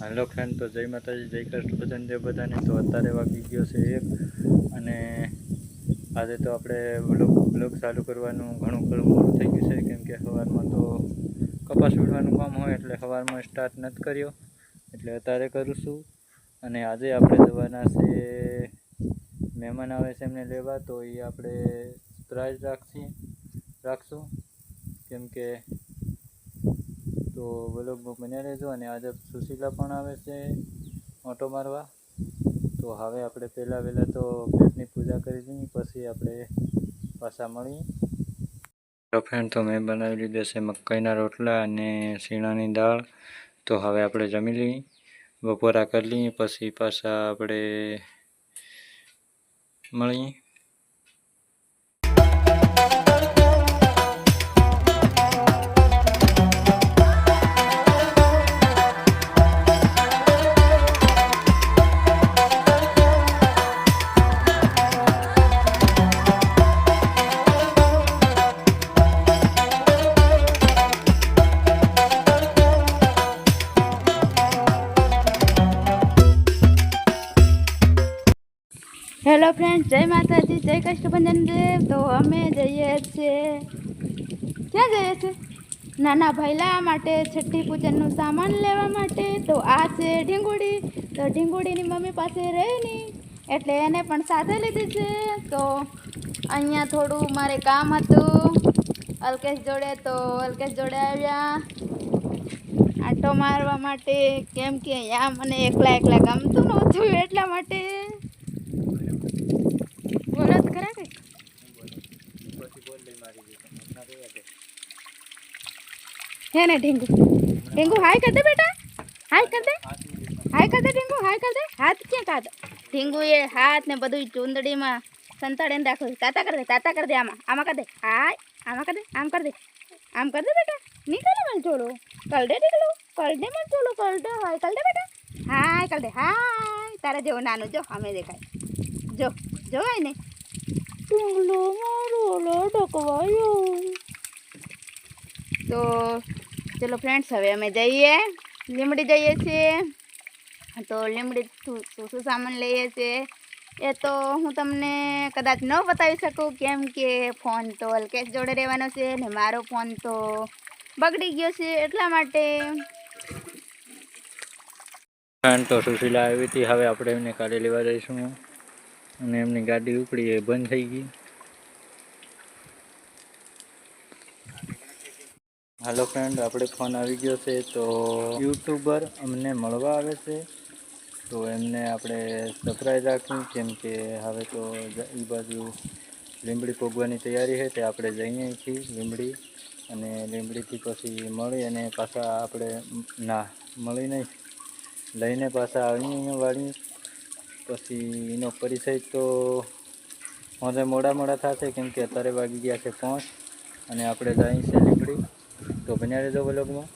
હાલો friend તો જય માતાજી, જય કૃષ્ણ, ભજન જય બધાને. તો અત્યારે વાગી ગયો છે એક અને આજે તો આપણે બ્લોગ બ્લોગ ચાલુ કરવાનું ઘણું ઘણું મોડું થઈ ગયું છે, કેમ કે સવારમાં તો કપાસ ઉડવાનું કામ હોય એટલે સવારમાં સ્ટાર્ટ નથી કર્યો. એટલે અત્યારે કરું છું અને આજે આપણે જવાના છે, મહેમાન આવે છે એમને લેવા, તો એ આપણે પ્રાઇઝ રાખશી, રાખશું. કેમ કે તો વ્લોગમાં બન્યા રહેજો અને આજે સુશીલા પણ આવે છે ઓટો મારવા. તો હવે આપણે પહેલાં વહેલાં તો પેટની પૂજા કરી દઈએ પછી આપણે પાછા મળીએ. ફ્રેન્ડ તો મેં બનાવી લીધા છે મકાઈના રોટલા અને શીણાની દાળ. તો હવે આપણે જમી લઈએ, બપોરા કરી લઈએ, પછી પાછા આપણે મળીએ. હેલો ફ્રેન્ડ જય માતાજી જય કષ્ટભંજન દેવ તો અમે જઈએ છીએ. ક્યાં જઈએ છીએ? નાના ભૈલા માટે છઠ્ઠી પૂજનનું સામાન લેવા માટે. તો આ છે ઢીંગુડી. તો ઢીંગુડીની મમ્મી પાસે રહેની. એટલે એને પણ સાથે લીધી છે. તો અહીંયા થોડું મારે કામ હતું. અલ્કેશ જોડે તો અલ્કેશ જોડે આવ્યા. આંટો મારવા માટે કેમ કે અહીંયા મને એકલા એકલા ગમતું નહોતું એટલા માટે. હે ને ઢીંગુ. ઢીંગુ, હાય કર દે બેટા. હાય કર દે. હાય કર દે ઢીંગુ, હાય કર દે. હાથ ક્યાં કાઢ? ઢીંગુ એ હાથ ને બધું ચૂંદડીમાં સંતાડીને રાખો. તાતા કર દે, તાતા કર દે આમાં. આમાં કર દે. હાય, આમાં કર દે, આમ કર દે. આમ કર દે બેટા. નીકળ મલ ચોલો કર દે ઢીકલો કર દે મલ ચોલો કર દે. હાય કર દે બેટા. હાય કર દે. હાય. તારા જેવો નાનું જો, અમે દેખાય. જો જોવાય ને ટુંગલો મારો લડકવાયો તો ચલો ફ્રેન્ડ્સ હવે અમે જઈએ. લીમડી જઈએ છીએ. તો લીમડી શું શું સામાન લઈએ છીએ? એ તો હું તમને કદાચ ન બતાવી શકું, કેમ કે ફોન તો અલ્કેશ જોડે રહેવાનો છે ને મારો ફોન તો બગડી ગયો છે એટલા માટે. તો સુશીલા આવી હતી. હવે આપણે એમને કાઢી લેવા જઈશું. અને એમની ગાડી ઉપડી એ બંધ થઈ ગઈ. હાલો ફ્રેન્ડ આપણે ફોન આવી ગયો છે તો યુટ્યુબર અમને મળવા આવે છે. તો એમને આપણે સરપ્રાઈઝ રાખ્યું કેમ કે હવે તો એ બાજુ લીંબડી પોગવાની તૈયારી છે, તે આપણે જઈએ છીએ લીંબડી. અને લીંબડીથી પછી મળી અને પાછા આપણે ના, મળી નહીં. લઈને પાછા અહીંયા વાળી પછી એનો પરિચય તો મોડે મોડા મોડા થશે, કેમ કે અત્યારે વાગી ગયા છે પાંચ. અને આપણે જઈએ છીએ લીંબડી. તો બન્યા રહેજો બ્લોગમાં